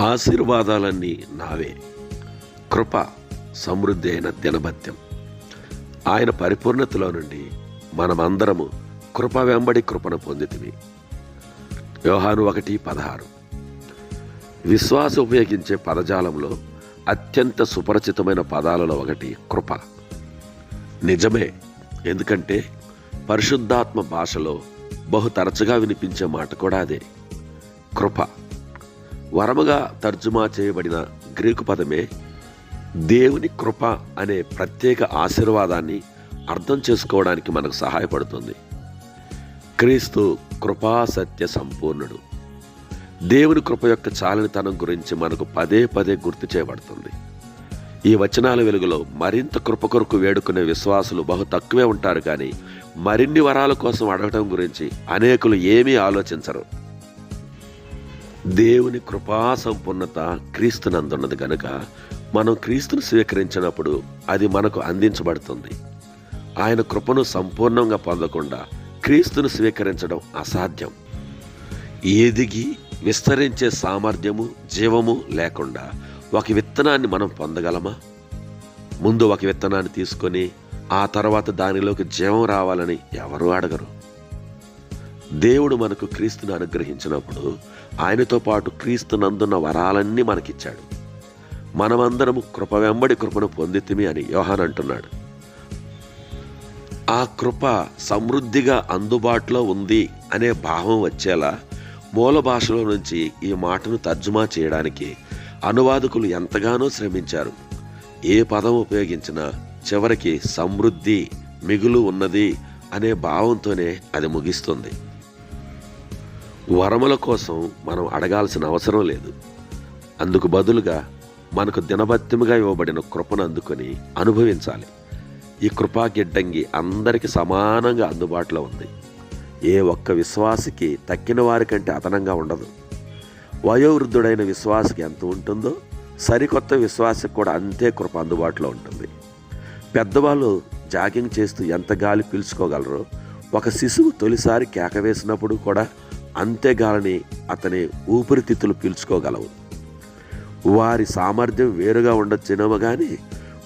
ఆశీర్వాదాలన్నీ నావే. కృప సమృద్ధి అయిన దినభత్యం. ఆయన పరిపూర్ణతలో నుండి మనమందరము కృప వెంబడి కృపను పొందితివి వ్యూహాను ఒకటి పదహారు. విశ్వాస ఉపయోగించే పదజాలంలో అత్యంత సుపరిచితమైన పదాలలో ఒకటి కృప. నిజమే ఎందుకంటే పరిశుద్ధాత్మ భాషలో బహు తరచుగా వినిపించే మాట కూడా అదే. కృప. వరముగా తర్జుమా చేయబడిన గ్రీకు పదమే దేవుని కృప అనే ప్రత్యేక ఆశీర్వాదాన్ని అర్థం చేసుకోవడానికి మనకు సహాయపడుతుంది. క్రీస్తు కృపా సత్య సంపూర్ణుడు. దేవుని కృప యొక్క చాలనితనం గురించి మనకు పదే పదే గుర్తు చేయబడుతుంది. ఈ వచనాల వెలుగులో మరింత కృప కొరకు వేడుకునే విశ్వాసులు బహు తక్కువే ఉంటారు కానీ మరిన్ని వరాల కోసం అడగటం గురించి అనేకులు ఏమీ ఆలోచించరు. దేవుని కృపా సంపూర్ణత క్రీస్తునందున్నది గనుక మనం క్రీస్తును స్వీకరించినప్పుడు అది మనకు అందించబడుతుంది. ఆయన కృపను సంపూర్ణంగా పొందకుండా క్రీస్తును స్వీకరించడం అసాధ్యం. ఎదిగి విస్తరించే సామర్థ్యము జీవము లేకుండా ఒక విత్తనాన్ని మనం పొందగలమా? ముందు ఒక విత్తనాన్ని తీసుకొని ఆ తర్వాత దానిలోకి జీవం రావాలని ఎవరు అడగరు. దేవుడు మనకు క్రీస్తును అనుగ్రహించినప్పుడు ఆయనతో పాటు క్రీస్తు నందున్న వరాలన్నీ మనకిచ్చాడు. మనమందరము కృప వెంబడి కృపను పొందితిమి అని యోహాన్ అంటున్నాడు. ఆ కృప సమృద్ధిగా అందుబాటులో ఉంది అనే భావం వచ్చేలా మూల భాషలో నుంచి ఈ మాటను తర్జుమా చేయడానికి అనువాదకులు ఎంతగానో శ్రమించారు. ఏ పదం ఉపయోగించినా చివరికి సమృద్ధి మిగులు ఉన్నది అనే భావంతోనే అది ముగిస్తుంది. వరముల కోసం మనం అడగాల్సిన అవసరం లేదు. అందుకు బదులుగా మనకు దినభత్యముగా ఇవ్వబడిన కృపను అందుకొని అనుభవించాలి. ఈ కృపా గిడ్డంగి అందరికీ సమానంగా అందుబాటులో ఉంది. ఏ ఒక్క విశ్వాసికి తక్కిన వారికంటే అదనంగా ఉండదు. వయోవృద్ధుడైన విశ్వాసికి ఎంత ఉంటుందో సరికొత్త విశ్వాసికి కూడా అంతే కృప అందుబాటులో ఉంటుంది. పెద్దవాళ్ళు జాగింగ్ చేస్తూ ఎంత గాలి పీల్చుకోగలరో ఒక శిశువు తొలిసారి కేక వేసినప్పుడు కూడా అంతే గాలిని అతని ఊపిరితిత్తులు పీల్చుకోగలవు. వారి సామర్థ్యం వేరుగా ఉండొచ్చేనేమో కానీ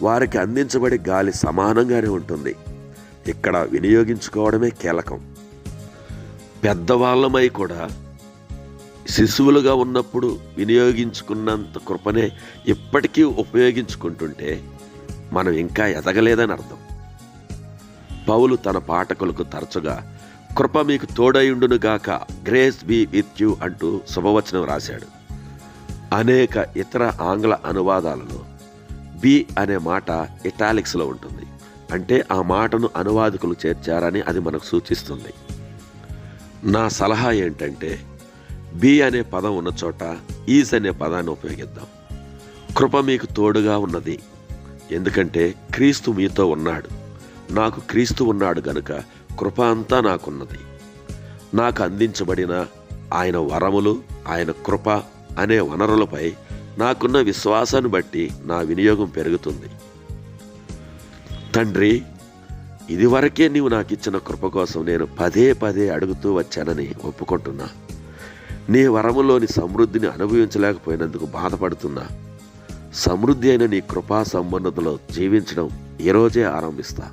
వారికి అందించబడే గాలి సమానంగానే ఉంటుంది. ఇక్కడ వినియోగించుకోవడమే కీలకం. పెద్దవాళ్ళమై కూడా శిశువులుగా ఉన్నప్పుడు వినియోగించుకున్నంత కృపనే ఇప్పటికీ ఉపయోగించుకుంటుంటే మనం ఇంకా ఎదగలేదని అర్థం. పౌలు తన పాఠకులకు తరచుగా కృప మీకు తోడయుండునుగాక గ్రేస్ బీ విత్ యూ అంటూ శుభవచనం రాశాడు. అనేక ఇతర ఆంగ్ల అనువాదాలలో బి అనే మాట ఇటాలిక్స్లో ఉంటుంది. అంటే ఆ మాటను అనువాదకులు చేర్చారని అది మనకు సూచిస్తుంది. నా సలహా ఏంటంటే బి అనే పదం ఉన్న చోట ఈజ్ అనే పదాన్ని ఉపయోగిద్దాం. కృప మీకు తోడుగా ఉన్నది. ఎందుకంటే క్రీస్తు మీతో ఉన్నాడు. నాకు క్రీస్తు ఉన్నాడు గనుక కృప అంతా నాకున్నది. నాకు అందించబడిన ఆయన వరములు ఆయన కృప అనే వనరులపై నాకున్న విశ్వాసాన్ని బట్టి నా వినియోగం పెరుగుతుంది. తండ్రి ఇదివరకే నీవు నాకు ఇచ్చిన కృప కోసం నేను పదే పదే అడుగుతూ వచ్చానని ఒప్పుకుంటున్నా. నీ వరములోని సమృద్ధిని అనుభవించలేకపోయినందుకు బాధపడుతున్నా. సమృద్ధి అయిన నీ కృపా సంబంధతలో జీవించడం ఈరోజే ఆరంభిస్తా.